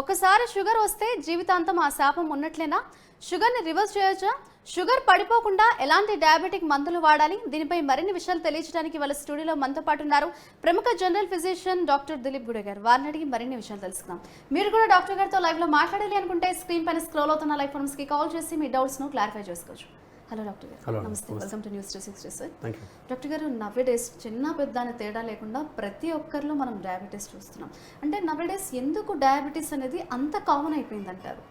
ఒకసారి షుగర్ వస్తే జీవితాంతం ఆ శాపం ఉన్నట్లేనా? షుగర్ని రివర్స్ చేయొచ్చా? షుగర్ పడిపోకుండా ఎలాంటి డయాబెటిక్ మందులు వాడాలి? దీనిపై మరిన్ని విషయాలు తెలియజేయడానికి వాళ్ళ స్టూడియోలో మనతో పాటు ఉన్నారు ప్రముఖ general physician doctor Dilip Gude గారు వారిని అడిగి మరిన్ని విషయాలు తెలుసుకుందాం. మీరు కూడా డాక్టర్ గారితో లైవ్లో మాట్లాడాలి అనుకుంటే స్క్రీన్ పైన స్క్రోల్ అవుతున్న లైఫ్ ఫోన్స్కి కాల్ చేసి మీ డౌట్స్ను క్లారిఫై చేసుకోవచ్చు. హలో డాక్టర్ గారు నమస్తే. Welcome to news three sixty sir doctor గారు నవ్వేడేస్ చిన్న పెద్ద అనే తేడా లేకుండా ప్రతి ఒక్కరిలో మనం డయాబెటీస్ చూస్తున్నాం. అంటే నవ్వేడేస్ ఎందుకు డయాబెటీస్ అనేది అంత కామన్ అయిపోయింది అంటారు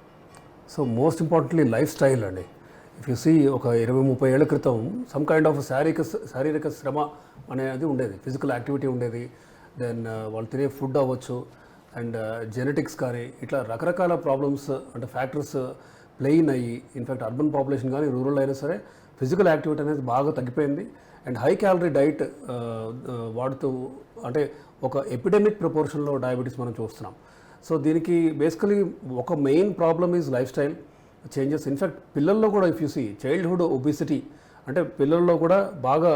so most importantly life style అండి. ఇఫ్ యూ సీ ఒక ఇరవై ముప్పై ఏళ్ళ క్రితం సమ్ కైండ్ ఆఫ్ శారీరక శారీరక శ్రమ అనేది ఉండేది. ఫిజికల్ యాక్టివిటీ ఉండేది. దెన్ వాళ్ళు తినే ఫుడ్ అవ్వచ్చు. అండ్ జెనెటిక్స్ కానీ ఇట్లా రకరకాల ప్రాబ్లమ్స్ అంటే ఫ్యాక్టర్స్ ప్లెయిన్ అయ్యి ఇన్ఫ్యాక్ట్ అర్బన్ పాపులేషన్ కానీ రూరల్ అయినా సరే ఫిజికల్ యాక్టివిటీ అనేది బాగా తగ్గిపోయింది. అండ్ హై క్యాలరీ డైట్ వాడుతూ అంటే ఒక ఎపిడెమిక్ ప్రపోర్షన్లో డయాబెటీస్ మనం చూస్తున్నాం. సో దీనికి బేసికలీ ఒక main problem is lifestyle changes in fact పిల్లల్లో కూడా if you see childhood obesity అంటే పిల్లల్లో కూడా బాగా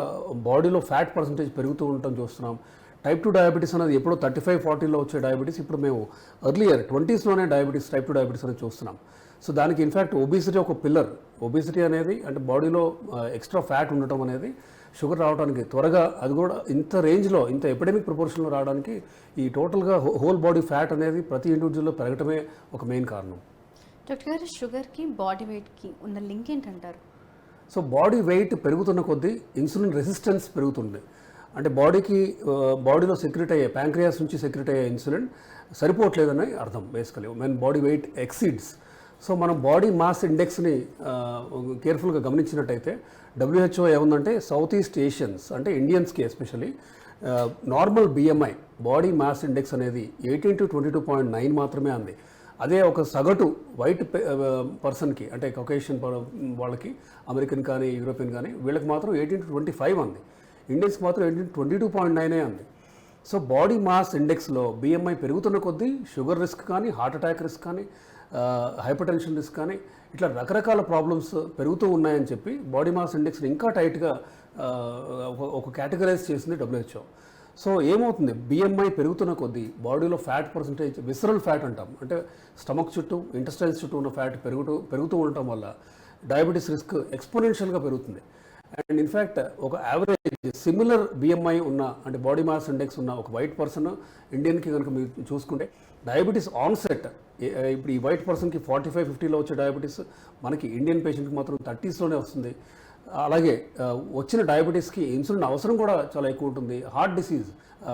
బాడీలో ఫ్యాట్ పర్సంటేజ్ పెరుగుతూ ఉండటం చూస్తున్నాం. టైప్ టూ డయాబెటీస్ అనేది ఎప్పుడో థర్టీ ఫైవ్ ఫార్టీలో వచ్చే డయాబెటీస్ ఇప్పుడు మేము ఎర్లియర్ ట్వంటీస్లోనే డయాబెటీస్ టైప్ టూ డయాబెటీస్ అనేది చూస్తున్నాం. సో దానికి ఇన్ఫాక్ట్ ఒబిసిటీ ఒక పిల్లర్ ఒబిసిటీ అనేది అంటే బాడీలో ఎక్స్ట్రా ఫ్యాట్ ఉండటం అనేది షుగర్ రావడానికి త్వరగా అది కూడా ఇంత రేంజ్లో ఇంత ఎపిడమిక్ ప్రపోర్షన్లో రావడానికి ఈ టోటల్గా హోల్ బాడీ ఫ్యాట్ అనేది ప్రతి ఇండివిజువల్లో పెరగటమే ఒక మెయిన్ కారణం. డాక్టర్ గారు షుగర్కి బాడీ వెయిట్కి ఉన్న లింక్ ఏంటంటారు? సో బాడీ వెయిట్ పెరుగుతున్న కొద్దీ ఇన్సులిన్ రెసిస్టెన్స్ పెరుగుతుంది. అంటే బాడీకి బాడీలో సెక్రెట్ అయ్యే ప్యాంక్రియాస్ నుంచి సెక్రెట్ అయ్యే ఇన్సులిన్ సరిపోవట్లేదని అర్థం basically men body weight exceeds so మనం బాడీ మాస్ ఇండెక్స్ని కేర్ఫుల్గా గమనించినట్టయితే డబ్ల్యూహెచ్ఓ ఏముందంటే సౌత్ ఈస్ట్ ఏషియన్స్ అంటే ఇండియన్స్కి especially normal BMI body mass index అనేది eighteen to twenty two point nine మాత్రమే అంది. అదే ఒక సగటు వైట్ పర్సన్కి అంటే కొకేషన్ వాళ్ళకి అమెరికన్ కానీ యూరోపియన్ కానీ వీళ్ళకి మాత్రం ఎయిటీన్ టు ట్వంటీ ఫైవ్ అంది. ఇండియన్స్కి మాత్రం ఎయిటీన్ ట్వంటీ టూ పాయింట్ నైనే అంది. సో బాడీ మాస్ ఇండెక్స్లో బిఎంఐ పెరుగుతున్న కొద్దీ షుగర్ రిస్క్ కానీ హార్ట్ అటాక్ రిస్క్ కానీ హైపర్ టెన్షన్ రిస్క్ కానీ ఇట్లా రకరకాల ప్రాబ్లమ్స్ పెరుగుతూ ఉన్నాయని చెప్పి బాడీ మాస్ ఇండెక్స్ని ఇంకా టైట్గా ఒక కేటగరైజ్ చేసింది డబ్ల్యూహెచ్ఓ సో ఏమవుతుంది? బిఎంఐ పెరుగుతున్న కొద్దీ బాడీలో ఫ్యాట్ పర్సంటేజ్ విసరల్ ఫ్యాట్ అంటాం. అంటే స్టమక్ చుట్టూ ఇంటెస్టైల్స్ చుట్టూ ఉన్న ఫ్యాట్ పెరుగుతూ పెరుగుతూ ఉండటం వల్ల డయాబెటీస్ రిస్క్ ఎక్స్పోనెన్షియల్గా పెరుగుతుంది. అండ్ ఇన్ఫ్యాక్ట్ ఒక యావరేజ్ సిమిలర్ బిఎంఐ ఉన్న అంటే బాడీ మాస్ ఇండెక్స్ ఉన్న ఒక వైట్ పర్సన్ ఇండియన్కి కనుక మీరు చూసుకుంటే డయాబెటీస్ ఆన్సెట్ ఇప్పుడు ఈ వైట్ పర్సన్కి ఫార్టీ ఫైవ్ ఫిఫ్టీలో వచ్చే డయాబెటీస్ మనకి ఇండియన్ పేషెంట్కి మాత్రం థర్టీస్లోనే వస్తుంది. అలాగే వచ్చిన డయాబెటీస్కి ఇన్సులిన్ అవసరం కూడా చాలా ఎక్కువ ఉంటుంది. హార్ట్ డిసీజ్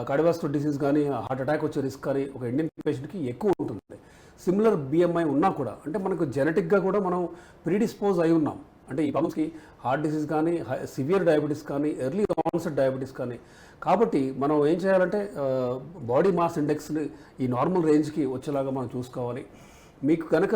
కార్డివాస్కులర్ డిసీజ్ కానీ హార్ట్ అటాక్ వచ్చే రిస్క్ కానీ ఒక ఇండియన్ పేషెంట్కి ఎక్కువ ఉంటుంది. సిమిలర్ బిఎంఐ ఉన్నా కూడా అంటే మనకు జెనెటిక్గా కూడా మనం ప్రీడిస్పోజ్ అయి ఉన్నాం. అంటే ఈ ప్రాబ్లమ్స్కి హార్ట్ డిసీజ్ కానీ సివియర్ డయాబెటీస్ కానీ ఎర్లీ ఆన్సెట్ డయాబెటీస్ కానీ కాబట్టి మనం ఏం చేయాలంటే బాడీ మాస్ ఇండెక్స్ని ఈ నార్మల్ రేంజ్కి వచ్చేలాగా మనం చూసుకోవాలి. మీకు కనుక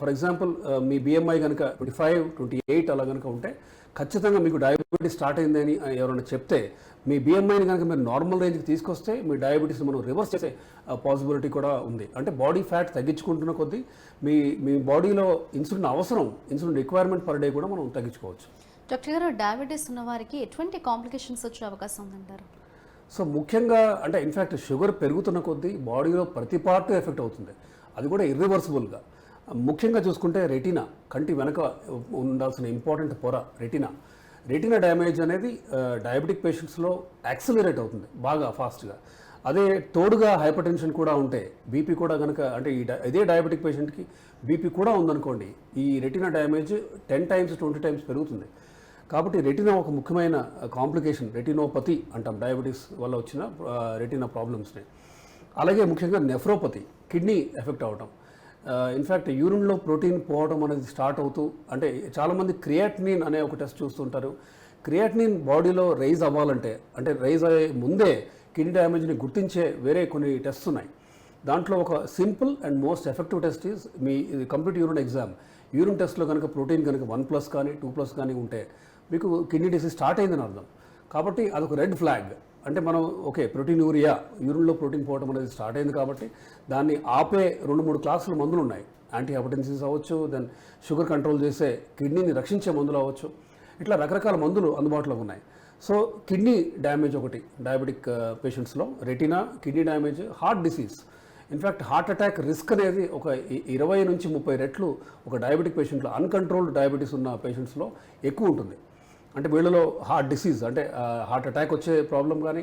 ఫర్ ఎగ్జాంపుల్ మీ బిఎంఐ కనుక ట్వంటీ ఫైవ్ ట్వంటీ ఎయిట్ అలా కనుక ఉంటే ఖచ్చితంగా మీకు డయాబెటీస్ స్టార్ట్ అయిందని ఎవరైనా చెప్తే మీ బిఎంఐని కనుక మీరు నార్మల్ రేంజ్కి తీసుకొస్తే మీ డయాబెటీస్ మనం రివర్స్ చేసే పాసిబిలిటీ కూడా ఉంది. అంటే బాడీ ఫ్యాట్ తగ్గించుకుంటున్న కొద్దీ మీ మీ బాడీలో ఇన్సులిన్ అవసరం ఇన్సులిన్ రిక్వైర్మెంట్ పర్ డే కూడా మనం తగ్గించుకోవచ్చు. డాక్టర్ గారు డయాబెటీస్ ఉన్న వారికి ఎటువంటి కాంప్లికేషన్స్ వచ్చే అవకాశం ఉందంటారు? సో ముఖ్యంగా అంటే ఇన్ఫ్యాక్ట్ షుగర్ పెరుగుతున్న కొద్దీ బాడీలో ప్రతి పార్ట్ ఎఫెక్ట్ అవుతుంది. అది కూడా ఇర్రివర్సిబుల్గా. ముఖ్యంగా చూసుకుంటే రెటీనా కంటి వెనక ఉండాల్సిన ఇంపార్టెంట్ పొర రెటీనా. రెటీనా డ్యామేజ్ అనేది డయాబెటిక్ పేషెంట్స్లో యాక్సిలరేట్ అవుతుంది బాగా ఫాస్ట్గా. అదే తోడుగా హైపర్ టెన్షన్ కూడా ఉంటే బీపీ కూడా కనుక అంటే ఈ ఇదే డయాబెటిక్ పేషెంట్కి బీపీ కూడా ఉందనుకోండి ఈ retina damage ten times twenty times పెరుగుతుంది. కాబట్టి రెటినా ఒక ముఖ్యమైన కాంప్లికేషన్ రెటినోపతి అంటాం. డయాబెటీస్ వల్ల వచ్చిన రెటినా ప్రాబ్లమ్స్ని అలాగే ముఖ్యంగా నెఫ్రోపతి కిడ్నీ ఎఫెక్ట్ అవటం. ఇన్ఫ్యాక్ట్ యూరిన్లో ప్రోటీన్ పోవడం అనేది స్టార్ట్ అవుతూ అంటే చాలామంది క్రియాటినిన్ అనే ఒక టెస్ట్ చూస్తుంటారు. క్రియాటినిన్ బాడీలో రైజ్ అవ్వాలంటే అంటే రైజ్ అయ్యే ముందే కిడ్నీ డ్యామేజ్ని గుర్తించే వేరే కొన్ని టెస్ట్స్ ఉన్నాయి. దాంట్లో ఒక simple and most effective test is me complete urine exam urine టెస్ట్లో కనుక ప్రోటీన్ కనుక వన్ ప్లస్ కానీ టూ ప్లస్ కానీ ఉంటే మీకు కిడ్నీ డిసీజ్ స్టార్ట్ అయిందని అర్థం. కాబట్టి అదొక రెడ్ ఫ్లాగ్. అంటే మనం ఓకే ప్రోటీన్ యూరియా యూరిన్లో ప్రోటీన్ పోవడం అనేది స్టార్ట్ అయింది కాబట్టి దాన్ని ఆపే రెండు మూడు క్లాసుల మందులు ఉన్నాయి. యాంటీహపైటెన్సిస్ అవ్వచ్చు దెన్ షుగర్ కంట్రోల్ చేసే కిడ్నీని రక్షించే మందులు అవ్వచ్చు. ఇట్లా రకరకాల మందులు అందుబాటులో ఉన్నాయి. సో కిడ్నీ డ్యామేజ్ ఒకటి diabetic పేషెంట్స్లో. Retina kidney damage heart disease. In fact heart attack risk అనేది ఒక ఇరవై నుంచి ముప్పై రెట్లు ఒక డయాబెటిక్ పేషెంట్లో అన్కంట్రోల్డ్ డయాబెటీస్ ఉన్న పేషెంట్స్లో ఎక్కువ ఉంటుంది. అంటే వీళ్ళలో హార్ట్ డిసీజ్ అంటే హార్ట్ అటాక్ వచ్చే ప్రాబ్లం కానీ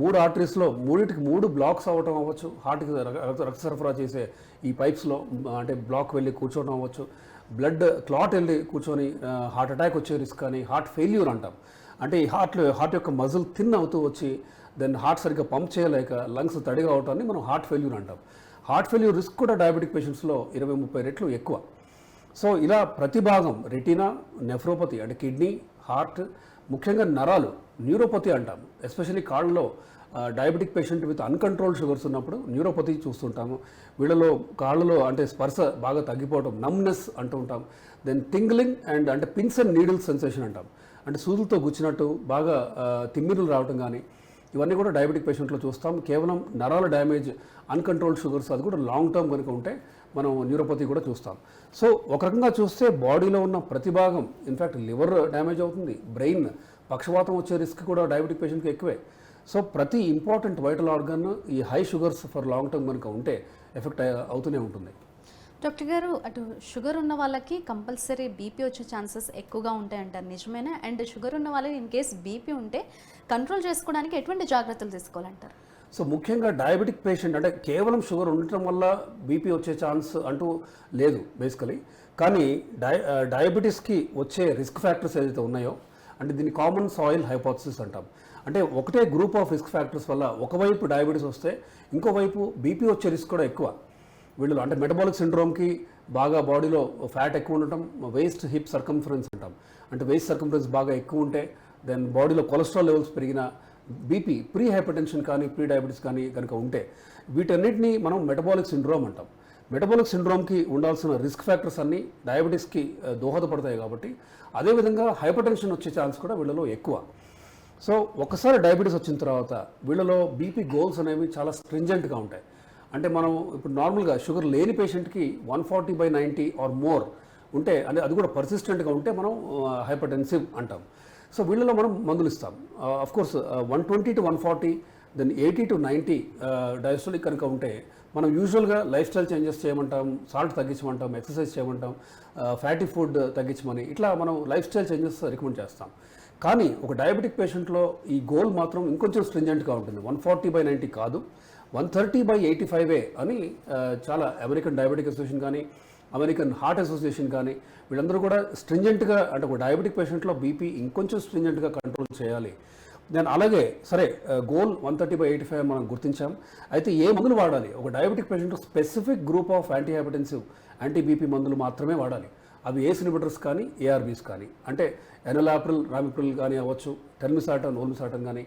మూడు ఆర్టరీస్లో మూడింటికి మూడు బ్లాక్స్ అవ్వటం అవ్వచ్చు. హార్ట్కి రక్త సరఫరా చేసే ఈ పైప్స్లో అంటే బ్లాక్ వెళ్ళి కూర్చోవడం అవ్వచ్చు. బ్లడ్ క్లాట్ వెళ్ళి కూర్చొని హార్ట్ అటాక్ వచ్చే రిస్క్ కానీ హార్ట్ ఫెయిల్యూర్ అంటాం. అంటే ఈ హార్ట్ హార్ట్ యొక్క మజిల్ థిన్ అవుతూ వచ్చి దెన్ హార్ట్ సరిగ్గా పంప్ చేయలేక లంగ్స్ తడిగా అవటాన్ని మనం హార్ట్ ఫెయిల్యూర్ అంటాం. హార్ట్ ఫెయిల్యూర్ రిస్క్ కూడా డయాబెటిక్ పేషెంట్స్లో ఇరవై ముప్పై రెట్లు ఎక్కువ. సో ఇలా ప్రతి భాగం రెటీనా నెఫ్రోపతి అంటే కిడ్నీ హార్ట్ ముఖ్యంగా నరాలు న్యూరోపతి అంటాము ఎస్పెషల్లీ కాళ్ళలో diabetic patient with uncontrol sugars ఉన్నప్పుడు న్యూరోపతి చూస్తుంటాము. వీళ్ళలో కాళ్ళలో అంటే స్పర్శ బాగా తగ్గిపోవడం నమ్నెస్ అంటూ ఉంటాం. దెన్ టింగ్లింగ్ అండ్ అంటే పిన్స్ అండ్ నీడిల్స్ సెన్సేషన్ అంటాం. అంటే సూదులతో గుచ్చినట్టు బాగా తిమ్మిరులు రావటం కానీ ఇవన్నీ కూడా డయాబెటిక్ పేషెంట్లో చూస్తాం. కేవలం నరాల డ్యామేజ్ అన్కంట్రోల్డ్ షుగర్స్ అది కూడా లాంగ్ టర్మ్ కనుక ఉంటే మనం న్యూరోపతి కూడా చూస్తాం. సో ఒక రకంగా చూస్తే బాడీలో ఉన్న ప్రతి భాగం ఇన్ఫ్యాక్ట్ లివర్ డ్యామేజ్ అవుతుంది. బ్రెయిన్ పక్షవాతం వచ్చే రిస్క్ కూడా డయాబెటిక్ పేషెంట్కి ఎక్కువే. సో ప్రతి ఇంపార్టెంట్ వైటల్ ఆర్గన్ ఈ high sugars for long term కనుక ఉంటే ఎఫెక్ట్ uh, అవుతూనే ఉంటుంది. డాక్టర్ గారు అటు షుగర్ ఉన్న వాళ్ళకి కంపల్సరీ బీపీ వచ్చే ఛాన్సెస్ ఎక్కువగా ఉంటాయంటారు. నిజమేనా? అండ్ షుగర్ ఉన్న వాళ్ళకి ఇన్ కేస్ బీపీ ఉంటే కంట్రోల్ చేసుకోవడానికి ఎటువంటి జాగ్రత్తలు తీసుకోవాలంటారు? సో ముఖ్యంగా డయాబెటిక్ పేషెంట్ అంటే కేవలం షుగర్ ఉండటం వల్ల బీపీ వచ్చే ఛాన్స్ అంటూ లేదు బేసికలీ కానీ డయ డయాబెటీస్కి వచ్చే రిస్క్ ఫ్యాక్టర్స్ ఏదైతే ఉన్నాయో అంటే దీన్ని కామన్ సాయిల్ హైపోథసిస్ అంటాం. అంటే ఒకటే గ్రూప్ ఆఫ్ రిస్క్ ఫ్యాక్టర్స్ వల్ల ఒకవైపు డయాబెటీస్ వస్తే ఇంకోవైపు బీపీ వచ్చే రిస్క్ కూడా ఎక్కువ. వీళ్ళు అంటే మెటబాలిక్ సిండ్రోమ్కి బాగా బాడీలో ఫ్యాట్ ఎక్కువ ఉండటం వేస్ట్ హిప్ సర్కంఫరెన్స్ అంటాం. అంటే వేస్ట్ సర్కంఫరెన్స్ బాగా ఎక్కువ ఉంటే దెన్ బాడీలో కొలెస్ట్రాల్ లెవెల్స్ పెరిగిన బీపీ ప్రీ హైపర్టెన్షన్ కానీ ప్రీ డయాబెటీస్ కానీ కనుక ఉంటే వీటన్నిటిని మనం మెటబాలిక్ సిండ్రోమ్ అంటాం. మెటబాలిక్ సిండ్రోమ్కి ఉండాల్సిన రిస్క్ ఫ్యాక్టర్స్ అన్నీ డయాబెటీస్కి దోహదపడతాయి కాబట్టి అదేవిధంగా హైపర్ టెన్షన్ వచ్చే ఛాన్స్ కూడా వీళ్ళలో ఎక్కువ. సో ఒకసారి డయాబెటీస్ వచ్చిన తర్వాత వీళ్ళలో బీపీ గోల్స్ అనేవి చాలా స్ట్రింజెంట్గా ఉంటాయి. అంటే మనం ఇప్పుడు నార్మల్గా షుగర్ లేని పేషెంట్కి one forty by ninety or more ఉంటే అంటే అది కూడా పర్సిస్టెంట్గా ఉంటే మనం హైపర్ టెన్సివ్ అంటాం. సో వీళ్ళలో మనం మందులు ఇస్తాం. Of course one twenty to one forty then eighty to ninety diastolic కనుక ఉంటే మనం యూజువల్గా లైఫ్ స్టైల్ చేంజెస్ చేయమంటాం సాల్ట్ తగ్గించమంటాం ఎక్సర్సైజ్ చేయమంటాం ఫ్యాటీ ఫుడ్ తగ్గించమని ఇట్లా మనం లైఫ్ స్టైల్ చేంజెస్ రికమెండ్ చేస్తాం. కానీ ఒక డయాబెటిక్ పేషెంట్లో ఈ గోల్ మాత్రం ఇంకొంచెం స్ట్రింజెంట్గా ఉంటుంది. వన్ ఫార్టీ బై నైంటీ కాదు వన్ థర్టీ బై ఎయిటీ ఫైవే అని చాలా అమెరికన్ డయాబెటిక్ అసోసియేషన్ కానీ అమెరికన్ హార్ట్ అసోసియేషన్ కానీ వీళ్ళందరూ కూడా స్ట్రింజెంట్గా అంటే ఒక డయాబెటిక్ పేషెంట్లో బీపీ ఇంకొంచెం స్ట్రింజెంట్గా కంట్రోల్ చేయాలి. నేను అలాగే సరే goal one thirty by eighty five మనం గుర్తించాం. అయితే ఏ మందులు వాడాలి? ఒక diabetic patient specific group of antihypertensive anti BP మందులు మాత్రమే వాడాలి. అవి ఏస్ ఇన్హిబిటర్స్ కానీ ఏఆర్బీస్ కానీ అంటే ఎనలాప్రిల్ రామిప్రిల్ కానీ అవ్వచ్చు టెర్మిసాటన్ ఓల్మిసాటన్ కానీ.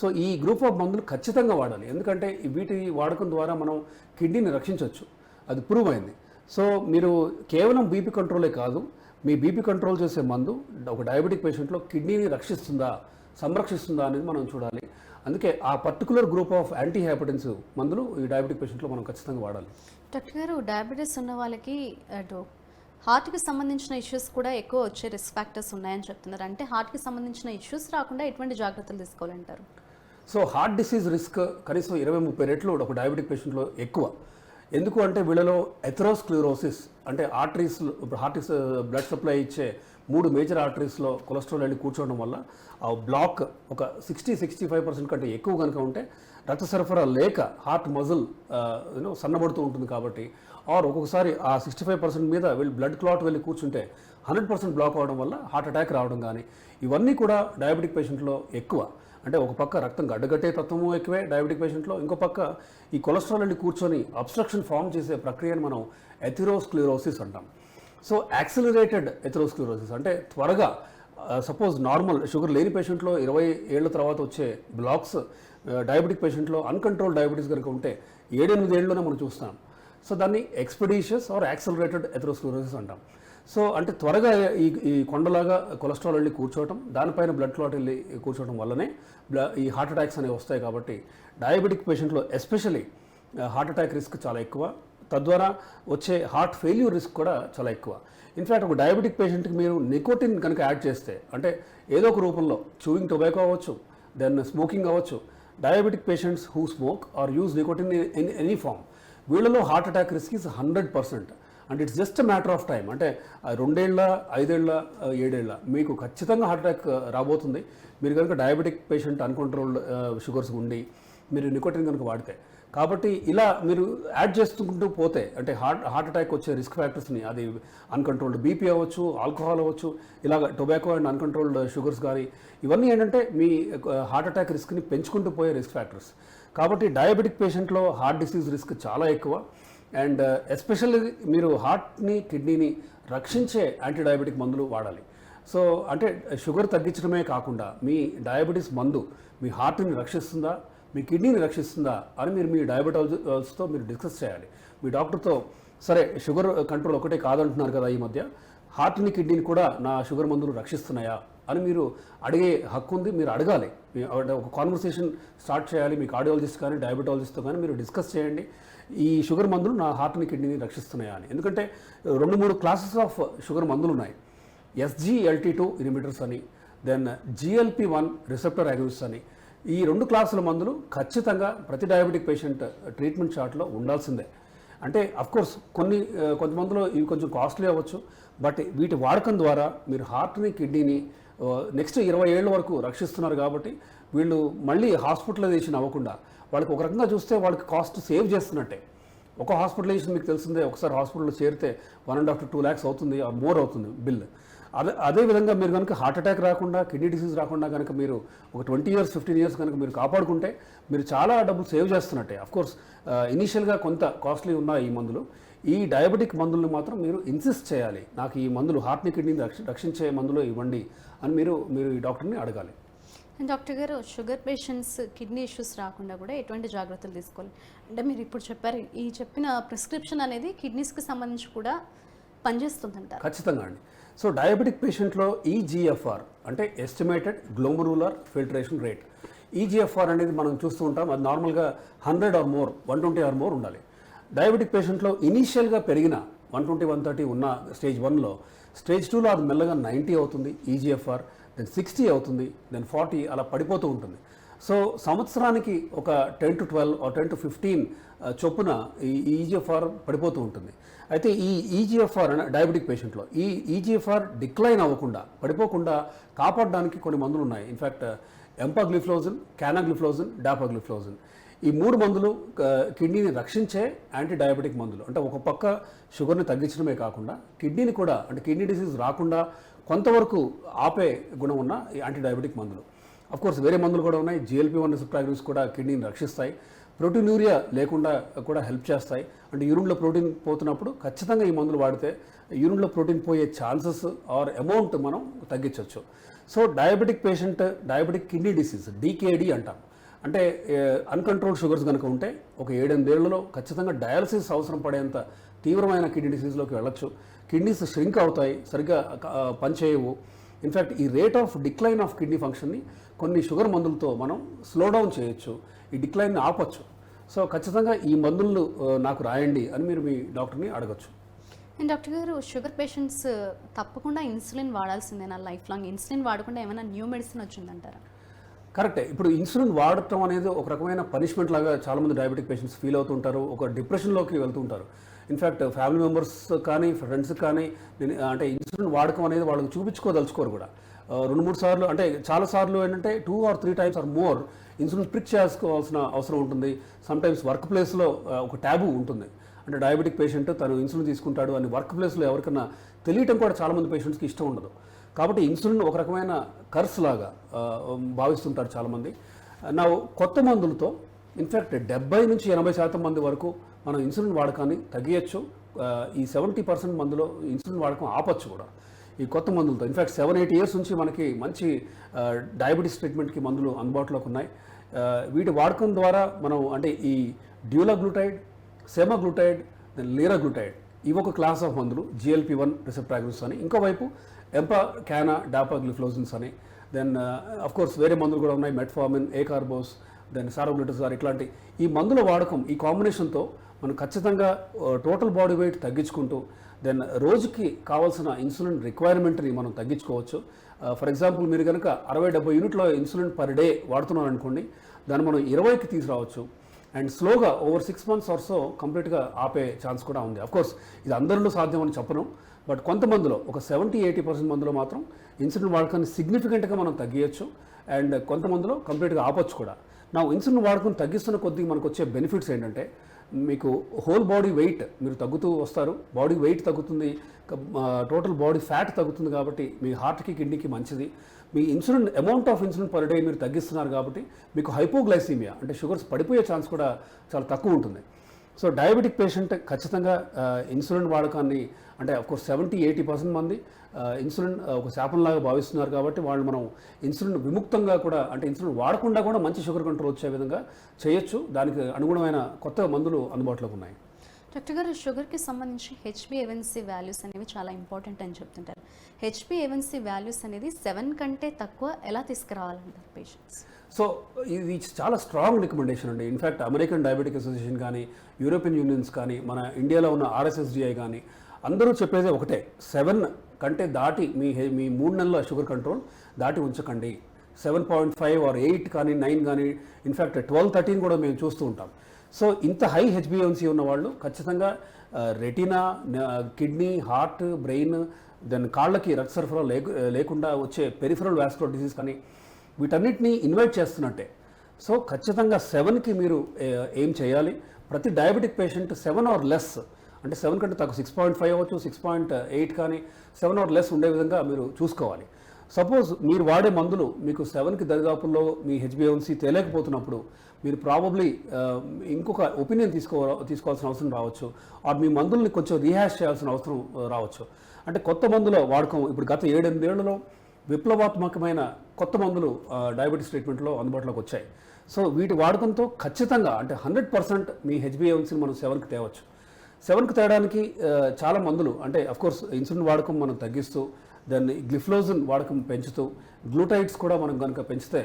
సో ఈ గ్రూప్ ఆఫ్ మందులు ఖచ్చితంగా వాడాలి. ఎందుకంటే వీటి వాడకం ద్వారా మనం కిడ్నీని రక్షించవచ్చు అది ప్రూవ్ అయింది. సో మీరు కేవలం బీపీ కంట్రోలే కాదు మీ బీపీ కంట్రోల్ చేసే మందు ఒక డయాబెటిక్ పేషెంట్లో కిడ్నీని రక్షిస్తుందా సంరక్షిస్తుందా అనేది మనం చూడాలి. అందుకే ఆ particular group of antihypertensive మందులు ఈ డయాబెటిక్ పేషెంట్లో మనం ఖచ్చితంగా వాడాలి. డాక్టర్ గారు డయాబెటీస్ ఉన్న వాళ్ళకి అటు హార్ట్కి సంబంధించిన ఇష్యూస్ కూడా ఎక్కువ వచ్చే రిస్క్ ఫ్యాక్టర్స్ ఉన్నాయని చెప్తున్నారు. అంటే హార్ట్కి సంబంధించిన ఇష్యూస్ రాకుండా ఎటువంటి జాగ్రత్తలు తీసుకోవాలంటారు? సో హార్ట్ డిసీజ్ రిస్క్ కనీసం ఇరవై ముప్పై రెట్లు ఒక డయాబెటిక్ పేషెంట్లో ఎక్కువ. ఎందుకు అంటే వీళ్ళలో ఎథరోస్క్లిరోసిస్ అంటే ఆర్టరీస్ ఇప్పుడు బ్లడ్ సప్లై uh, ఇచ్చే మూడు మేజర్ ఆర్టరీస్లో కొలెస్ట్రాల్ వెళ్ళి కూర్చోవడం వల్ల ఆ బ్లాక్ ఒక సిక్స్టీ సిక్స్టీ ఫైవ్ పర్సెంట్ కంటే ఎక్కువ కనుక ఉంటే రక్త సరఫరా లేక హార్ట్ మజిల్ యూనో సన్నబడుతూ ఉంటుంది కాబట్టి ఆర్ ఒక్కొక్కసారి ఆ సిక్స్టీ ఫైవ్ పర్సెంట్ మీద వీళ్ళు బ్లడ్ క్లాట్ వెళ్ళి కూర్చుంటే హండ్రెడ్ పర్సెంట్ బ్లాక్ అవడం వల్ల హార్ట్ అటాక్ రావడం కానీ ఇవన్నీ కూడా డయాబెటిక్ పేషెంట్లో ఎక్కువ. అంటే ఒక పక్క రక్తం గడ్డగట్టే తత్వము ఎక్కువే డయాబెటిక్ పేషెంట్లో ఇంకో పక్క ఈ కొలెస్ట్రాల్ వెళ్ళి కూర్చొని అబ్స్ట్రక్షన్ ఫామ్ చేసే ప్రక్రియను మనం ఎథిరోస్క్లిరోసిస్ అంటాం. సో యాక్సిలరేటెడ్ ఎథిరోస్క్లిరోసిస్ అంటే త్వరగా సపోజ్ నార్మల్ షుగర్ లేని పేషెంట్లో ఇరవై ఏళ్ళ తర్వాత వచ్చే బ్లాక్స్ డయాబెటిక్ పేషెంట్లో అన్కంట్రోల్ డయాబెటీస్ కనుక ఉంటే ఏడెనిమిది ఏళ్ళలోనే మనం చూస్తాం. సో దాన్ని ఎక్స్పెడీషియస్ ఆర్ యాక్సిలరేటెడ్ ఎథిరోస్క్లిరోసిస్ అంటాం. సో అంటే త్వరగా ఈ ఈ కొండలాగా కొలెస్ట్రాల్ వెళ్ళి కూర్చోవటం దానిపైన బ్లడ్ క్లాట్ వెళ్ళి కూర్చోవడం వల్లనే ఈ హార్ట్ అటాక్స్ అనేవి వస్తాయి కాబట్టి డయాబెటిక్ పేషెంట్లో ఎస్పెషలీ హార్ట్ అటాక్ రిస్క్ చాలా ఎక్కువ. తద్వారా వచ్చే హార్ట్ ఫెయిల్యూర్ రిస్క్ కూడా చాలా ఎక్కువ. ఇన్ఫ్యాక్ట్ ఒక డయాబెటిక్ పేషెంట్కి మీరు నికోటిన్ కనుక యాడ్ చేస్తే అంటే ఏదో ఒక రూపంలో చూయింగ్ టొబాకో అవ్వచ్చు దెన్ స్మోకింగ్ అవ్వచ్చు diabetic patients who smoke or use nicotine in any form వీళ్ళలో heart attack risk is hundred percent and it's just matter of time అంటే రెండేళ్ళ రెండేళ్ళ ఐదేళ్ళ ఏడేళ్ళ మీకు ఖచ్చితంగా హార్ట్ అటాక్ రాబోతుంది. మీరు కనుక డయాబెటిక్ పేషెంట్ అన్కంట్రోల్డ్ షుగర్స్ ఉండి మీరు నికోటిన్ కనుక వాడితే. కాబట్టి ఇలా మీరు యాడ్ చేసుకుంటూ పోతే అంటే హార్ట్ హార్ట్ అటాక్ వచ్చే రిస్క్ ఫ్యాక్టర్స్ని అది అన్కంట్రోల్డ్ బీపీ అవ్వచ్చు ఆల్కహాల్ అవ్వచ్చు ఇలాగ టొబాకో అండ్ అన్కంట్రోల్డ్ షుగర్స్ కానీ ఇవన్నీ ఏంటంటే మీ హార్ట్ అటాక్ రిస్క్ని పెంచుకుంటూ పోయే రిస్క్ ఫ్యాక్టర్స్ కాబట్టి డయాబెటిక్ పేషెంట్లో హార్ట్ డిసీజ్ రిస్క్ చాలా ఎక్కువ. అండ్ uh, ఎస్పెషల్లీ మీరు హార్ట్ని కిడ్నీని రక్షించే యాంటీ డయాబెటిక్ మందులు వాడాలి. సో అంటే షుగర్ తగ్గించడమే కాకుండా మీ డయాబెటీస్ మందు మీ హార్ట్ని రక్షిస్తుందా మీ కిడ్నీని రక్షిస్తుందా అని మీరు మీ డయాబెటాలజిస్ట్తో మీరు డిస్కస్ చేయాలి. మీ డాక్టర్తో సరే షుగర్ కంట్రోల్ ఒకటే కాదంటున్నారు కదా ఈ మధ్య హార్ట్ని కిడ్నీని కూడా నా షుగర్ మందులు రక్షిస్తున్నాయా? అని మీరు అడిగే హక్కు ఉంది మీరు అడగాలి. ఒక కాన్వర్సేషన్ స్టార్ట్ చేయాలి మీ కార్డియాలజిస్ట్ కానీ డయాబెటాలజిస్ట్తో కానీ మీరు డిస్కస్ చేయండి. ఈ షుగర్ మందులు నా హార్ట్ని కిడ్నీని రక్షిస్తున్నాయా అని. ఎందుకంటే రెండు మూడు క్లాసెస్ ఆఫ్ షుగర్ మందులు ఉన్నాయి. ఎస్జిఎల్టీ టూ ఇనిమిటర్స్ అని దెన్ జిఎల్పి వన్ రిసెప్టర్ అగ్యూస్ అని. ఈ రెండు క్లాసుల మందులు ఖచ్చితంగా ప్రతి డయాబెటిక్ పేషెంట్ ట్రీట్మెంట్ షార్ట్లో ఉండాల్సిందే. అంటే అఫ్కోర్స్ కొన్ని కొంతమందిలో ఇవి కొంచెం కాస్ట్లీ అవ్వచ్చు బట్ వీటి వాడకం ద్వారా మీరు హార్ట్ని కిడ్నీని నెక్స్ట్ ఇరవై ఏళ్ళ వరకు రక్షిస్తున్నారు కాబట్టి వీళ్ళు మళ్ళీ హాస్పిటలైజేషన్ అవ్వకుండా వాళ్ళకి ఒక రకంగా చూస్తే వాళ్ళకి కాస్ట్ సేవ్ చేస్తున్నట్టే. ఒక హాస్పిటలైజేషన్ మీకు తెలిసిందే ఒకసారి హాస్పిటల్లో చేరితే one and half to two lakhs అవుతుంది మోర్ అవుతుంది బిల్. అదే అదే విధంగా మీరు కనుక హార్ట్ అటాక్ రాకుండా కిడ్నీ డిసీజ్ రాకుండా కనుక మీరు ఒక ట్వంటీ ఇయర్స్ ఫిఫ్టీన్ ఇయర్స్ కనుక మీరు కాపాడుకుంటే మీరు చాలా డబ్బులు సేవ్ చేస్తున్నట్టే. కోర్స్ ఇనీషియల్గా కొంత కాస్ట్లీ ఉన్న ఈ మందులు. ఈ డయాబెటిక్ మందులను మాత్రం మీరు ఇన్సిస్ట్ చేయాలి. నాకు ఈ మందులు హార్ట్ని కిడ్నీని రక్ష రక్షించే మందులు ఇవ్వండి అని మీరు మీరు ఈ డాక్టర్ని అడగాలి. అండ్ డాక్టర్ గారు షుగర్ పేషెంట్స్ కిడ్నీ ఇష్యూస్ రాకుండా కూడా ఎటువంటి జాగ్రత్తలు తీసుకోవాలి. అంటే మీరు ఇప్పుడు చెప్పారు ఈ చెప్పిన ప్రిస్క్రిప్షన్ అనేది కిడ్నీస్కి సంబంధించి కూడా పనిచేస్తుందంటారు ఖచ్చితంగా అండి. సో డయాబెటిక్ పేషెంట్లో ఈజీఎఫ్ఆర్ అంటే estimated glomerular filtration rate eGFR అనేది మనం చూస్తూ ఉంటాం. అది నార్మల్గా hundred or more one twenty or more ఉండాలి. డయాబెటిక్ పేషెంట్లో ఇనీషియల్గా పెరిగిన వన్ ట్వంటీ వన్ థర్టీ ఉన్న స్టేజ్ వన్లో స్టేజ్ టూలో అది మెల్లగా నైంటీ అవుతుంది ఈజీఎఫ్ఆర్ దెన్ సిక్స్టీ అవుతుంది దెన్ ఫార్టీ అలా పడిపోతూ ఉంటుంది. సో సంవత్సరానికి ఒక ten to twelve ten to fifteen చొప్పున ఈ ఈజీఎఫ్ఆర్ పడిపోతూ ఉంటుంది. అయితే ఈ ఈజీఎఫ్ఆర్ డయాబెటిక్ పేషెంట్లో ఈ ఈజీఎఫ్ఆర్ డిక్లైన్ అవ్వకుండా పడిపోకుండా కాపాడడానికి కొన్ని మందులు ఉన్నాయి. In fact empagliflozin canagliflozin dapagliflozin. ఈ మూడు మందులు కిడ్నీని రక్షించే యాంటీ డయాబెటిక్ మందులు. అంటే ఒక పక్క షుగర్ని తగ్గించడమే కాకుండా కిడ్నీని కూడా అంటే కిడ్నీ డిసీజ్ రాకుండా కొంతవరకు ఆపే గుణం ఉన్న ఈ యాంటీ డయాబెటిక్ మందులు కోర్స్ వేరే మందులు కూడా ఉన్నాయి. జిఎల్పి వన్ రిసెప్టాగ్రిస్ కూడా కిడ్నీని రక్షిస్తాయి. ప్రోటీన్యూరియా లేకుండా కూడా హెల్ప్ చేస్తాయి. అంటే యూరిన్లో ప్రోటీన్ పోతున్నప్పుడు ఖచ్చితంగా ఈ మందులు వాడితే యూరిన్లో ప్రోటీన్ పోయే ఛాన్సెస్ ఆర్ అమౌంట్ మనం తగ్గించవచ్చు so diabetic patient diabetic kidney disease DKD అంటాం. అంటే అన్కంట్రోల్డ్ షుగర్స్ కనుక ఉంటే ఒక ఏడెనిమిదేళ్ళలో ఖచ్చితంగా డయాలసిస్ అవసరం పడేంత తీవ్రమైన కిడ్నీ డిసీజ్లోకి వెళ్ళొచ్చు. కిడ్నీస్ ష్రింక్ అవుతాయి సరిగ్గా పనిచేయవు ఇన్ఫ్యాక్ట్ ఈ rate of decline of kidney ఫంక్షన్ని కొన్ని షుగర్ మందులతో మనం స్లో డౌన్ చేయొచ్చు. ఈ డిక్లైన్ని ఆపొచ్చు. సో ఖచ్చితంగా ఈ మందులు నాకు రాయండి అని మీరు మీ డాక్టర్ని అడగచ్చు. అండ్ డాక్టర్ గారు షుగర్ పేషెంట్స్ తప్పకుండా ఇన్సులిన్ వాడాల్సిందేనా? లైఫ్ లాంగ్ ఇన్సులిన్ వాడకుండా ఏమైనా న్యూ మెడిసిన్ వచ్చిందంటారా? కరెక్టే. ఇప్పుడు ఇన్సులిన్ వాడటం అనేది ఒక రకమైన పనిష్మెంట్ లాగా చాలామంది డయాబెటిక్ పేషెంట్స్ ఫీల్ అవుతుంటారు ఒక డిప్రెషన్లోకి వెళ్తుంటారు ఇన్ఫ్యాక్ట్ ఫ్యామిలీ మెంబర్స్ కానీ ఫ్రెండ్స్ కానీ నేను- అంటే ఇన్సులిన్ వాడకం అనేది వాళ్ళకి చూపించుకోదలుచుకోరు కూడా. రెండు మూడు సార్లు అంటే చాలా సార్లు ఏంటంటే two or three times or more insulin prick చేసుకోవాల్సిన అవసరం ఉంటుంది. సమ్ టైమ్స్ వర్క్ ప్లేస్లో ఒక ట్యాబు ఉంటుంది. అంటే డయాబెటిక్ పేషెంట్ తను ఇన్సులిన్ తీసుకుంటాడు అని వర్క్ ప్లేస్లో ఎవరికైనా తెలియటం కూడా చాలామంది పేషెంట్స్కి ఇష్టం ఉండదు. కాబట్టి ఇన్సులిన్ ఒక రకమైన కర్స్ లాగా భావిస్తుంటారు చాలామంది. నా కొత్త మందులతో ఇన్ఫ్యాక్ట్ డెబ్బై నుంచి ఎనభై శాతం మంది వరకు మనం ఇన్సులిన్ వాడకాన్ని తగ్గించచ్చు ఈ సెవెంటీ పర్సెంట్ మందులో ఇన్సులిన్ వాడకం ఆపచ్చు కూడా. ఈ కొత్త మందులతో ఇన్ఫ్యాక్ట్ సెవెన్ ఎయిట్ ఇయర్స్ నుంచి మనకి మంచి డయాబెటీస్ ట్రీట్మెంట్కి మందులు అందుబాటులోకి ఉన్నాయి. వీటి వాడకం ద్వారా మనం అంటే ఈ డ్యూలాగ్లూటైడ్ సెమాగ్లూటైడ్ దెన్ లీరాగ్లూటైడ్ ఇవి ఒక క్లాస్ ఆఫ్ మందులు జిఎల్పి వన్ రిసెప్టాగ్రిస్ అని. ఇంకోవైపు ఎంపా క్యానా డాపాగ్లిఫ్లోజిన్స్ అని. దెన్ అఫ్ కోర్స్ వేరే మందులు కూడా ఉన్నాయి. మెట్ఫామిన్ ఏ కార్బోస్ దెన్ సారోగ్లిటజార్ ఇట్లాంటి. ఈ మందుల వాడకం ఈ కాంబినేషన్తో మనం ఖచ్చితంగా టోటల్ బాడీ వెయిట్ తగ్గించుకుంటూ దెన్ రోజుకి కావాల్సిన ఇన్సులిన్ రిక్వైర్మెంట్ని మనం తగ్గించుకోవచ్చు. Uh, ఫర్ ఎగ్జాంపుల్ మీరు కనుక అరవై డెబ్బై యూనిట్ల ఇన్సులిన్ పర్ డే వాడుతున్నారనుకోండి దాన్ని మనం ఇరవైకి తీసుకురావచ్చు. అండ్ స్లోగా over six months or so కంప్లీట్గా ఆపే ఛాన్స్ కూడా ఉంది. కోర్స్ ఇది అందరిలో సాధ్యమని చెప్పను. బట్ కొంతమందిలో ఒక సెవెంటీ ఎయిటీ పర్సెంట్ మందిలో మాత్రం ఇన్సులిన్ వాడకాన్ని సిగ్నిఫికెంట్గా మనం తగ్గించచ్చు అండ్ కొంతమందిలో కంప్లీట్గా ఆపొచ్చు కూడా. నా ఇన్సులిన్ వాడకం తగ్గిస్తున్న కొద్దీ మనకు వచ్చే బెనిఫిట్స్ ఏంటంటే మీకు హోల్ బాడీ వెయిట్ మీరు తగ్గుతూ వస్తారు. బాడీ వెయిట్ తగ్గుతుంది టోటల్ బాడీ ఫ్యాట్ తగ్గుతుంది కాబట్టి మీ హార్ట్కి కిడ్నీకి మంచిది. మీ insulin amount of insulin per day మీరు తగ్గిస్తున్నారు కాబట్టి మీకు హైపోగ్లైసీమియా అంటే షుగర్స్ పడిపోయే ఛాన్స్ కూడా చాలా తక్కువ ఉంటుంది. సో డయాబెటిక్ పేషెంట్ ఖచ్చితంగా ఇన్సులిన్ వాడకాన్ని అంటే కోర్స్ సెవెంటీ ఎయిటీ పర్సెంట్ మంది ఇన్సులిన్ ఒక శాపంలాగా భావిస్తున్నారు కాబట్టి వాళ్ళు మనం ఇన్సులిన్ విముక్తంగా కూడా అంటే ఇన్సులిన్ వాడకుండా కూడా మంచి షుగర్ కంట్రోల్ వచ్చే విధంగా చేయొచ్చు. దానికి అనుగుణమైన కొత్త మందులు అందుబాటులోకి ఉన్నాయి. డాక్టర్ గారు షుగర్కి సంబంధించి హెచ్బిఏవన్సీ వాల్యూస్ అనేవి చాలా ఇంపార్టెంట్ అని చెప్తుంటారు. హెచ్బిఏవన్సీ వాల్యూస్ అనేది సెవెన్ కంటే తక్కువ ఎలా తీసుకురావాలంటారు పేషెంట్స్ సో ఇది చాలా స్ట్రాంగ్ రికమెండేషన్ అండి. In fact American diabetic association కానీ యూరోపియన్ యూనియన్స్ కానీ మన ఇండియాలో ఉన్న ఆర్ఎస్ఎస్డిఐ కానీ అందరూ చెప్పేది ఒకటే సెవెన్ కంటే దాటి మీ మీ మూడు నెలల షుగర్ కంట్రోల్ దాటి ఉంచకండి. Seven point five or eight కానీ నైన్ కానీ ఇన్ఫ్యాక్ట్ ట్వెల్వ్ థర్టీన్ కూడా మేము చూస్తూ ఉంటాం. సో ఇంత హై హెచ్బిఎన్సీ ఉన్న వాళ్ళు ఖచ్చితంగా retina kidney heart brain then కాళ్ళకి రక్త సరఫరా లేకు లేకుండా వచ్చే పెరిఫరల్ వ్యాస్కులర్ డిసీజ్ కానీ వీటన్నిటిని ఇన్వైట్ చేస్తున్నట్టే. సో ఖచ్చితంగా సెవెన్కి మీరు ఏం చేయాలి? ప్రతి diabetic patient seven or less అంటే సెవెన్ కంటే తక్కువ సిక్స్ పాయింట్ ఫైవ్ అవ్వచ్చు సిక్స్ పాయింట్ ఎయిట్ కానీ సెవెన్ ఆర్ లెస్ ఉండే విధంగా మీరు చూసుకోవాలి. సపోజ్ మీరు వాడే మందులు మీకు సెవెన్కి దరిదాపుల్లో మీ హెచ్బిఎన్సీ తేలేకపోతున్నప్పుడు మీరు ప్రాబబ్లీ ఇంకొక ఒపీనియన్ తీసుకో తీసుకోవాల్సిన అవసరం రావచ్చు. ఆర్ మీ మందుల్ని కొంచెం రీహాష్ చేయాల్సిన అవసరం రావచ్చు. అంటే కొత్త మందుల వాడకం ఇప్పుడు గత ఏడెనిమిదేళ్ళలో విప్లవాత్మకమైన కొత్త మందులు డయాబెటీస్ ట్రీట్మెంట్లో అందుబాటులోకి వచ్చాయి. సో వీటి వాడకంతో ఖచ్చితంగా అంటే హండ్రెడ్ పర్సెంట్ మీ హెచ్బిఎన్సీని మనం సెవెన్కి తేవచ్చు. సెవెన్కి తేడానికి చాలా మందులు. అంటే అఫ్కోర్స్ ఇన్సులిన్ వాడకం మనం తగ్గిస్తూ దాన్ని గ్లిఫ్లోజన్ వాడకం పెంచుతూ గ్లూటైడ్స్ కూడా మనం కనుక పెంచితే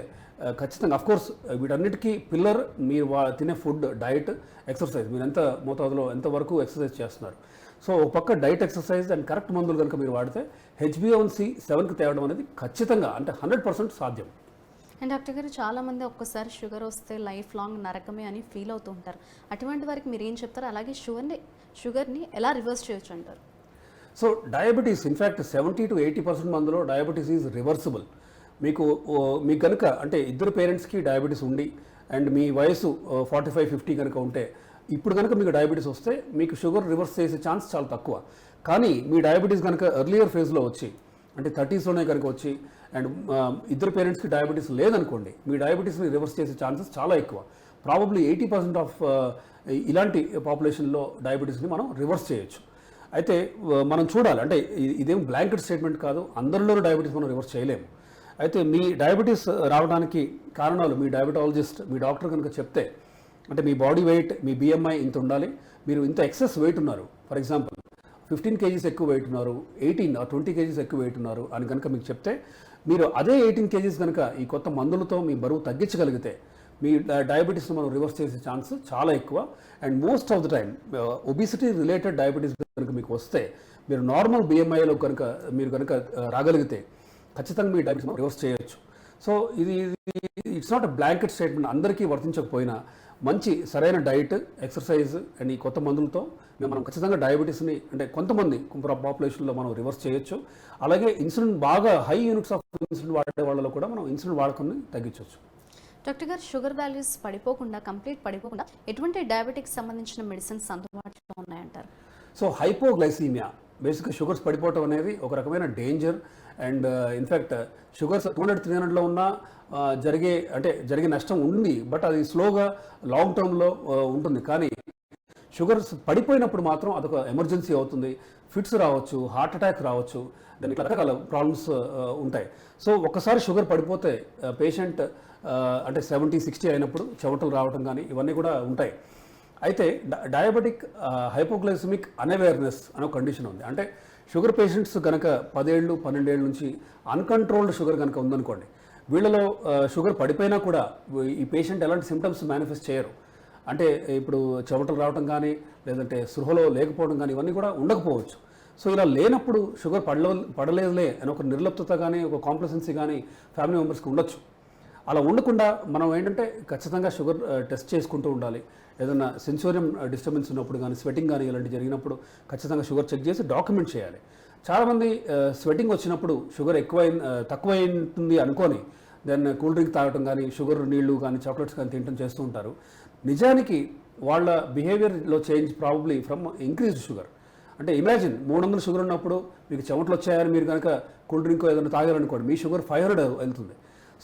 ఖచ్చితంగా అఫ్కోర్స్ వీటన్నిటికీ పిల్లర్ మీరు వా తినే ఫుడ్ డైట్ ఎక్సర్సైజ్ మీరు ఎంత మోతాదులో ఎంతవరకు ఎక్సర్సైజ్ చేస్తున్నారు. సో ఒక పక్క డైట్ ఎక్సర్సైజ్ అండ్ కరెక్ట్ మందులు కనుక మీరు వాడితే హెచ్బిఓన్సి సెవెన్కి తేవడం అనేది ఖచ్చితంగా అంటే హండ్రెడ్ పర్సెంట్ సాధ్యం. అండ్ డాక్టర్ గారు చాలా మంది ఒక్కసారి షుగర్ వస్తే లైఫ్ లాంగ్ నరకమే అని ఫీల్ అవుతూ ఉంటారు. అటువంటి వారికి మీరు ఏం చెప్తారు? అలాగే షుగర్ని షుగర్ని ఎలా రివర్స్ చేయొచ్చు అంటారు? So diabetes in fact seventy to eighty percent మందిలో డయాబెటీస్ ఈజ్ రివర్సిబుల్. మీకు మీకు కనుక అంటే ఇద్దరు పేరెంట్స్కి డయాబెటీస్ ఉండి అండ్ మీ వయసు ఫార్టీ ఫైవ్ ఫిఫ్టీ కనుక ఉంటే ఇప్పుడు కనుక మీకు డయాబెటీస్ వస్తే మీకు షుగర్ రివర్స్ చేసే ఛాన్స్ చాలా తక్కువ. కానీ మీ డయాబెటీస్ కనుక ఎర్లియర్ ఫేజ్లో వచ్చి అంటే థర్టీస్లోనే కనుక వచ్చి అండ్ ఇద్దరు పేరెంట్స్కి డయాబెటీస్ లేదనుకోండి మీ డయాబెటీస్ని రివర్స్ చేసే ఛాన్సెస్ చాలా ఎక్కువ. ప్రాబబ్లీ ఎయిటీ పర్సెంట్ ఆఫ్ ఇలాంటి పాపులేషన్లో డయాబెటీస్ని మనం రివర్స్ చేయొచ్చు. అయితే మనం చూడాలి అంటే ఇదేం బ్లాంకెట్ స్టేట్మెంట్ కాదు అందరిలోనూ డయాబెటీస్ మనం రివర్స్ చేయలేము. అయితే మీ డయాబెటీస్ రావడానికి కారణాలు మీ డయాబెటాలజిస్ట్ మీ డాక్టర్ కనుక చెప్తే అంటే మీ బాడీ వెయిట్ మీ బిఎంఐ ఇంత ఉండాలి మీరు ఇంత ఎక్సెస్ వెయిట్ ఉన్నారు. ఫర్ ఎగ్జాంపుల్ ఫిఫ్టీన్ కేజీస్ ఎక్కువ వెయిట్ ఉన్నారు ఎయిటీన్ ట్వంటీ కేజీస్ ఎక్కువ వెయిట్ ఉన్నారు అని కనుక మీకు చెప్తే మీరు అదే ఎయిటీన్ కేజీస్ కనుక ఈ కొత్త మందులతో మీ బరువు తగ్గించగలిగితే మీ డయాబెటీస్ని మనం రివర్స్ చేసే ఛాన్స్ చాలా ఎక్కువ. And most of the time obesity related diabetes కనుక మీకు వస్తే మీరు నార్మల్ బిఎంఐలో కనుక మీరు కనుక రాగలిగితే ఖచ్చితంగా మీ డయాబెటీస్ రివర్స్ చేయొచ్చు. సో ఇది it's not a blanket statement అందరికీ వర్తించకపోయినా మంచి సరైన డైట్ ఎక్సర్సైజ్ అండ్ ఈ కొత్త మందులతో మేము మనం ఖచ్చితంగా డయాబెటీస్ని అంటే కొంతమంది పాపులేషన్లో మనం రివర్స్ చేయొచ్చు. అలాగే ఇన్సులిన్ బాగా హై యూనిట్స్ ఆఫ్ ఇన్సులిన్ వాడే వాళ్ళలో కూడా మనం ఇన్సులిన్ వాడకాన్ని తగ్గించవచ్చు డాక్టర్ గారు షుగర్ వాల్యూస్ పడిపోకుండా కంప్లీట్ పడిపోకుండా ఎటువంటి డయాబెటిక్స్ సంబంధించిన మెడిసిన్స్ అందుబాటులో ఉన్నాయంటారు? సో హైపోగ్లైసీమియా బేసిక్గా షుగర్స్ పడిపోవటం అనేది ఒక రకమైన danger. And in fact sugars two hundred three హండ్రెడ్లో ఉన్న uh, జరిగే అంటే జరిగే నష్టం ఉంది బట్ అది స్లోగా లాంగ్ టర్మ్లో uh, ఉంటుంది. కానీ షుగర్స్ పడిపోయినప్పుడు మాత్రం అదొక ఎమర్జెన్సీ అవుతుంది. ఫిట్స్ రావచ్చు హార్ట్ అటాక్ రావచ్చు దానికి రకరకాల ప్రాబ్లమ్స్ uh, ఉంటాయి. సో ఒక్కసారి షుగర్ పడిపోతే పేషెంట్ అంటే సెవెంటీ సిక్స్టీ అయినప్పుడు చెమటలు రావటం కానీ ఇవన్నీ కూడా ఉంటాయి. అయితే డ- డయాబెటిక్ హైపోగ్లైసమిక్ అన్అవేర్నెస్ అనే కండిషన్ ఉంది. అంటే షుగర్ పేషెంట్స్ కనుక పదేళ్ళు పన్నెండేళ్ళ నుంచి అన్కంట్రోల్డ్ షుగర్ కనుక ఉందనుకోండి వీళ్ళలో షుగర్ పడిపోయినా కూడా ఈ పేషెంట్ ఎలాంటి సిమ్టమ్స్ మేనిఫెస్ట్ చేయరు. అంటే ఇప్పుడు చెమటలు రావటం కానీ లేదంటే సృహలో లేకపోవడం కానీ ఇవన్నీ కూడా ఉండకపోవచ్చు. సో ఇలా లేనప్పుడు షుగర్ పడలే పడలేదులే అని ఒక నిర్లిప్తత కానీ ఒక కాంప్లసెన్సీ కానీ ఫ్యామిలీ మెంబర్స్కి ఉండొచ్చు. అలా ఉండకుండా మనం ఏంటంటే ఖచ్చితంగా షుగర్ టెస్ట్ చేసుకుంటూ ఉండాలి. ఏదైనా సెన్సోరియం డిస్టర్బెన్స్ ఉన్నప్పుడు కానీ స్వెటింగ్ కానీ ఇలాంటి జరిగినప్పుడు ఖచ్చితంగా షుగర్ చెక్ చేసి డాక్యుమెంట్ చేయాలి. చాలామంది స్వెటింగ్ వచ్చినప్పుడు షుగర్ ఎక్కువ తక్కువైంటుంది అనుకొని దెన్ కూల్ డ్రింక్ తాగటం కానీ షుగర్ నీళ్ళు కానీ చాక్లెట్స్ కానీ తినటం చేస్తూ ఉంటారు. నిజానికి వాళ్ళ బిహేవియర్లో change probably from increased sugar. అంటే ఇమాజిన్ మూడు వందల షుగర్ ఉన్నప్పుడు మీకు చెమటలు వచ్చాయని మీరు కనుక కూల్ డ్రింక్ ఏదైనా తాగారనుకోండి మీ షుగర్ ఫైవ్ హండ్రెడ్ వెళ్తుంది.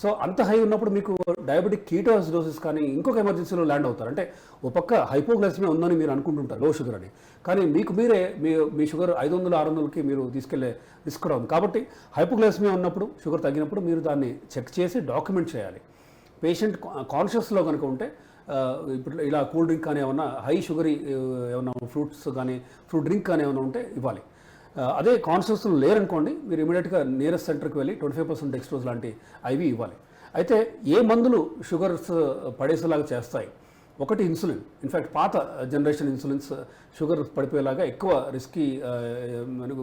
సో అంత హై ఉన్నప్పుడు మీకు డయాబెటిక్ కీటోసిడోసిస్ కానీ ఇంకొక ఎమర్జెన్సీలో ల్యాండ్ అవుతారు. అంటే ఒక పక్క హైపోగ్లైసిమియా ఉందని మీరు అనుకుంటుంటారు లో షుగర్ అని. కానీ మీకు మీరే మీ మీ షుగర్ ఐదు వందలు ఆరు వందలకి మీరు తీసుకెళ్ళే రిస్క్ కూడా ఉంది కాబట్టి హైపోగ్లైసిమియా ఉన్నప్పుడు షుగర్ తగ్గినప్పుడు మీరు దాన్ని చెక్ చేసి డాక్యుమెంట్ చేయాలి. పేషెంట్ కాన్షియస్లో కనుక ఉంటే ఇప్పుడు ఇలా కూల్ డ్రింక్ కానీ ఏమన్నా హై షుగరీ ఏమన్నా ఫ్రూట్స్ కానీ ఫ్రూట్ డ్రింక్ కానీ ఏమైనా ఉంటే ఇవ్వాలి. అదే కాన్షియస్లో లేరనుకోండి మీరు ఇమీడియట్గా నియరెస్ట్ సెంటర్కి వెళ్ళి ట్వంటీ ఫైవ్ పర్సెంట్ డెక్స్ట్రోజ్ లాంటి ఐవి ఇవ్వాలి. అయితే ఏ మందులు షుగర్స్ పడేసేలాగా చేస్తాయి? ఒకటి ఇన్సులిన్ ఇన్ఫ్యాక్ట్ పాత జనరేషన్ ఇన్సులిన్స్ షుగర్ పడిపోయేలాగా ఎక్కువ రిస్కీ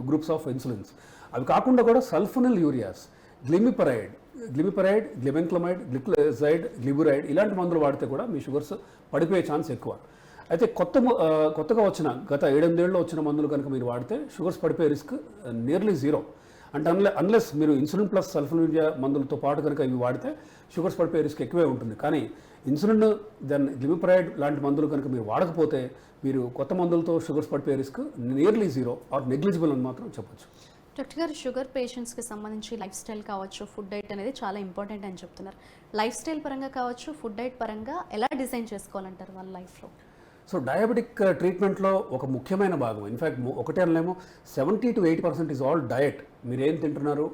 గ్రూప్స్ ఆఫ్ ఇన్సులిన్స్ అవి కాకుండా కూడా సల్ఫనల్ యూరియాస్ గ్లిమిపరైడ్ గ్లిమిపరైడ్ గ్లిబెన్క్లమైడ్ గ్లిక్లజైడ్ గ్లిబురైడ్ ఇలాంటి మందులు వాడితే కూడా మీ షుగర్స్ పడిపోయే ఛాన్స్ ఎక్కువ. అయితే కొత్త కొత్తగా వచ్చిన గత ఏడెనిమిదేళ్ళలో వచ్చిన మందులు కనుక మీరు వాడితే షుగర్స్ పడిపోయే రిస్క్ నియర్లీ జీరో అంటే అన్లె అన్లెస్ మీరు ఇన్సులిన్ ప్లస్ సల్ఫనూరియా మందులతో పాటు కనుక ఇవి వాడితే షుగర్స్ పడిపోయే రిస్క్ ఎక్కువే ఉంటుంది. కానీ ఇన్సులిన్ దెన్ గ్లిమిపరైడ్ లాంటి మందులు కనుక మీరు వాడకపోతే మీరు కొత్త మందులతో షుగర్స్ పడిపోయే risk nearly zero or negligible అని మాత్రం చెప్పొచ్చు. డాక్టర్ గారు షుగర్ పేషెంట్స్కి సంబంధించి లైఫ్ స్టైల్ కావచ్చు ఫుడ్ డైట్ అనేది చాలా ఇంపార్టెంట్ అని చెప్తున్నారు. లైఫ్ స్టైల్ పరంగా కావచ్చు ఫుడ్ డైట్ పరంగా ఎలా డిజైన్ చేసుకోవాలంటారు వాళ్ళ లైఫ్లో సో డయాబెటిక్ ట్రీట్మెంట్లో ఒక ముఖ్యమైన భాగం. ఇన్ఫ్యాక్ట్ ఒకటే అనలేమో. Seventy to eighty percent is all diet మీరు ఏం తింటున్నారు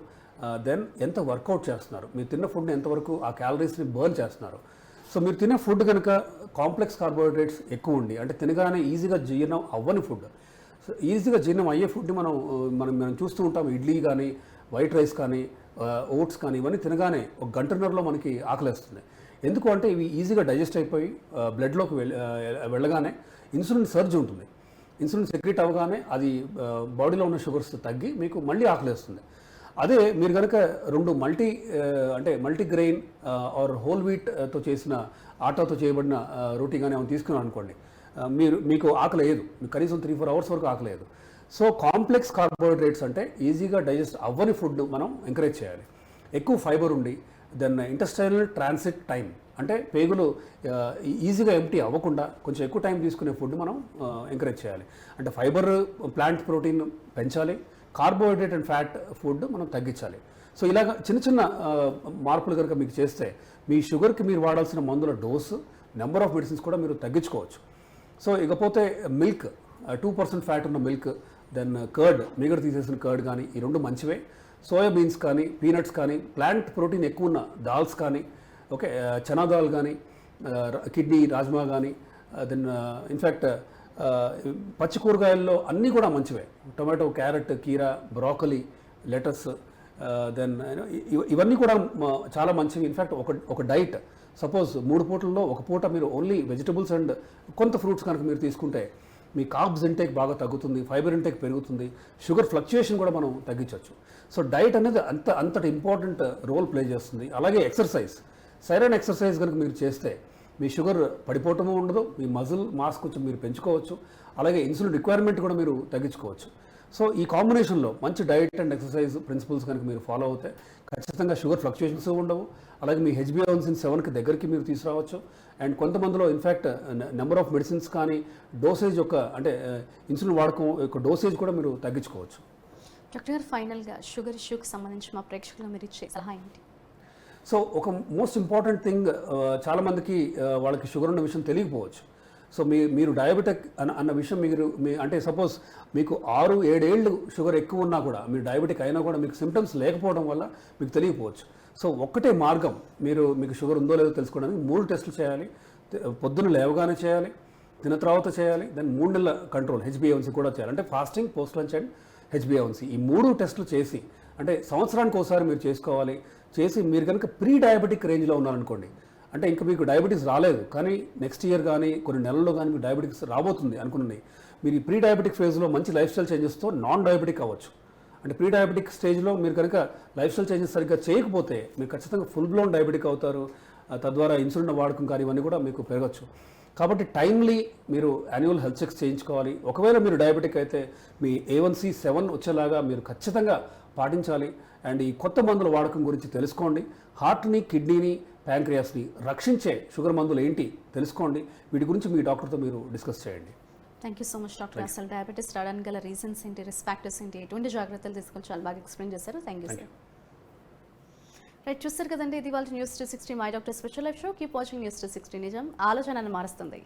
దెన్ ఎంత వర్కౌట్ చేస్తున్నారు? మీరు తిన్న ఫుడ్ని ఎంతవరకు ఆ క్యాలరీస్ని బర్న్ చేస్తున్నారు? సో మీరు తినే ఫుడ్ కనుక కాంప్లెక్స్ కార్బోహైడ్రేట్స్ ఎక్కువ ఉండి అంటే తినగానే ఈజీగా జీర్ణం అవ్వని ఫుడ్ సో ఈజీగా జీర్ణం అయ్యే ఫుడ్ని మనం మనం మనం చూస్తూ ఉంటాం. ఇడ్లీ కానీ వైట్ రైస్ కానీ ఓట్స్ కానీ ఇవన్నీ తినగానే ఒక గంటన్నరలో మనకి ఆకలిస్తుంది. ఎందుకు అంటే ఇవి ఈజీగా డైజెస్ట్ అయిపోయి బ్లడ్లోకి వెళ్ళి వెళ్ళగానే ఇన్సులిన్ సర్జ్ ఉంటుంది. ఇన్సులిన్ సెక్రెట్ అవ్వగానే అది బాడీలో ఉన్న షుగర్స్ తగ్గి మీకు మళ్ళీ ఆకలిస్తుంది. అదే మీరు కనుక రెండు మల్టీ అంటే మల్టీగ్రెయిన్ ఆర్ హోల్ వీట్తో చేసిన ఆటాతో చేయబడిన ఆ, రోటీ కానీ ఏమైనా తీసుకున్నాను అనుకోండి మీరు మీకు ఆకలి లేదు మీకు కనీసం త్రీ ఫోర్ అవర్స్ వరకు ఆకలి సో కాంప్లెక్స్ కార్బోహైడ్రేట్స్ అంటే ఈజీగా డైజెస్ట్ అవ్వని ఫుడ్ మనం ఎంకరేజ్ చేయాలి. ఎక్కువ ఫైబర్ ఉండి దెన్ ఇంటర్స్టైనల్ ట్రాన్సిట్ టైం. అంటే పేగులు ఈజీగా ఎంటీ అవ్వకుండా కొంచెం ఎక్కువ టైం తీసుకునే ఫుడ్ మనం ఎంకరేజ్ చేయాలి. అంటే ఫైబర్ ప్లాంట్ ప్రోటీన్ పెంచాలి. కార్బోహైడ్రేట్ అండ్ ఫ్యాట్ ఫుడ్ మనం తగ్గించాలి. సో ఇలాగ చిన్న చిన్న మార్పులు కనుక మీకు చేస్తే మీ షుగర్కి మీరు వాడాల్సిన మందుల డోసు నెంబర్ ఆఫ్ మెడిసిన్స్ కూడా మీరు తగ్గించుకోవచ్చు. సో ఇకపోతే మిల్క్ టూ పర్సెంట్ ఫ్యాట్ ఉన్న మిల్క్ దెన్ కర్డ్ మీగడ తీసేసిన కర్డ్ కానీ ఈ రెండు మంచివే. సోయాబీన్స్ కానీ పీనట్స్ కానీ ప్లాంట్ ప్రోటీన్ ఎక్కువ ఉన్న దాల్స్ కానీ ఓకే చనా దాల్ కానీ కిడ్నీ రాజ్మా కానీ దెన్ ఇన్ఫ్యాక్ట్ పచ్చి కూరగాయల్లో అన్నీ కూడా మంచివే. టొమాటో క్యారెట్ కీరా బ్రాకలీ లెటస్ దెన్ ఇవన్నీ కూడా చాలా మంచివి. ఇన్ఫ్యాక్ట్ ఒక ఒక డైట్. సపోజ్ మూడు పూటల్లో ఒక పూట మీరు ఓన్లీ వెజిటబుల్స్ అండ్ కొంత ఫ్రూట్స్ కనుక మీరు తీసుకుంటే మీ కార్బ్స్ ఇంటేక్ బాగా తగ్గుతుంది ఫైబర్ ఇంటేక్ పెరుగుతుంది షుగర్ ఫ్లక్చుయేషన్ కూడా మనం తగ్గించవచ్చు. సో డైట్ అనేది అంత అంతటి ఇంపార్టెంట్ రోల్ ప్లే చేస్తుంది. అలాగే ఎక్సర్సైజ్ సైరన్ ఎక్సర్సైజ్ కనుక మీరు చేస్తే మీ షుగర్ పడిపోవటము ఉండదు మీ మజిల్ మాస్ కొంచెం మీరు పెంచుకోవచ్చు అలాగే ఇన్సులిన్ రిక్వైర్మెంట్ కూడా మీరు తగ్గించుకోవచ్చు. సో ఈ కాంబినేషన్లో మంచి డైట్ అండ్ ఎక్సర్సైజ్ ప్రిన్సిపల్స్ కనుక మీరు ఫాలో అవుతే ఖచ్చితంగా షుగర్ ఫ్లక్చుయేషన్స్ ఉండవు. అలాగే మీ హెచ్బిఆన్సిన్ సెవెన్కి దగ్గరికి మీరు తీసుకురావచ్చు. అండ్ కొంతమందిలో in fact number of medicines కానీ డోసేజ్ యొక్క అంటే ఇన్సులిన్ వాడకం యొక్క డోసేజ్ కూడా మీరు తగ్గించుకోవచ్చు. డాక్టర్ గారు ఫైనల్గా షుగర్ ఇష్యూకి సంబంధించి మా ప్రేక్షకులు మీరు ఇచ్చే సలహా ఏంటి? సో ఒక మోస్ట్ ఇంపార్టెంట్ థింగ్ చాలామందికి వాళ్ళకి షుగర్ ఉన్న విషయం తెలియకపోవచ్చు. సో మీ మీరు డయాబెటిక్ అన్న అన్న విషయం మీరు మీ అంటే సపోజ్ మీకు ఆరు ఏడేళ్ళు షుగర్ ఎక్కువ ఉన్నా కూడా మీరు డయాబెటిక్ అయినా కూడా మీకు సిమ్టమ్స్ లేకపోవడం వల్ల మీకు తెలియకపోవచ్చు. సో ఒక్కటే మార్గం మీరు మీకు షుగర్ ఉందో లేదో తెలుసుకోవడానికి మూడు టెస్టులు చేయాలి. పొద్దున లేవగానే చేయాలి తిన తర్వాత చేయాలి దెన్ మూడు నెలల కంట్రోల్ హెచ్బిఏవన్సీ కూడా చేయాలి. అంటే ఫాస్టింగ్ పోస్ట్ లంచ్ అండ్ హెచ్బిఏవన్సీ ఈ మూడు టెస్టులు చేసి అంటే సంవత్సరానికి ఒకసారి మీరు చేసుకోవాలి. చేసి మీరు కనుక ప్రీ డయాబెటిక్ రేంజ్లో ఉన్నారనుకోండి అంటే ఇంకా మీకు డయాబెటీస్ రాలేదు కానీ నెక్స్ట్ ఇయర్ కానీ కొన్ని నెలల్లో కానీ మీకు డయాబెటిక్స్ రాబోతుంది అనుకున్నాయి మీరు ఈ ప్రీ డయాబెటిక్ ఫేజ్లో మంచి లైఫ్ స్టైల్ చేంజెస్తో నాన్ డయాబెటిక్ అవ్వచ్చు. అంటే ప్రీ డయాబెటిక్ స్టేజ్లో మీరు కనుక లైఫ్ స్టైల్ చేంజెస్ సరిగ్గా చేయకపోతే మీరు ఖచ్చితంగా ఫుల్ బ్లోన్ డయాబెటిక్ అవుతారు తద్వారా ఇన్సులిన్ వాడకం కానీ ఇవన్నీ కూడా మీకు పెరగచ్చు. కాబట్టి టైమ్లీ మీరు యాన్యువల్ హెల్త్ చెక్స్ చేయించుకోవాలి. ఒకవేళ మీరు డయాబెటిక్ అయితే మీ ఏ సెవెన్ వచ్చేలాగా మీరు ఖచ్చితంగా పాటించాలి. అండ్ ఈ కొత్త మందుల వాడకం గురించి తెలుసుకోండి. హార్ట్ని కిడ్నీని ప్యాంక్రియాస్ని రక్షించే షుగర్ మందులు ఏంటి తెలుసుకోండి. వీటి గురించి మీ డాక్టర్తో మీరు డిస్కస్ చేయండి. Thank you so much doctor అసలు డయాబెటీస్ రావడానికి గల రీజన్స్ ఏంటి రిస్క్ ఫ్యాక్టర్స్ ఏంటి? ఎటువంటి జాగ్రత్తలు తీసుకోవాలి చాలా బాగా ఎక్స్ప్లెయిన్ చేశారు. థ్యాంక్ యూ సార్ రైట్ చూస్తారు కదండి ఇది వాళ్ళ news two sixty my doctor special life show keep watching news two sixty నిజం ఆలోచనను మారుస్తుంది.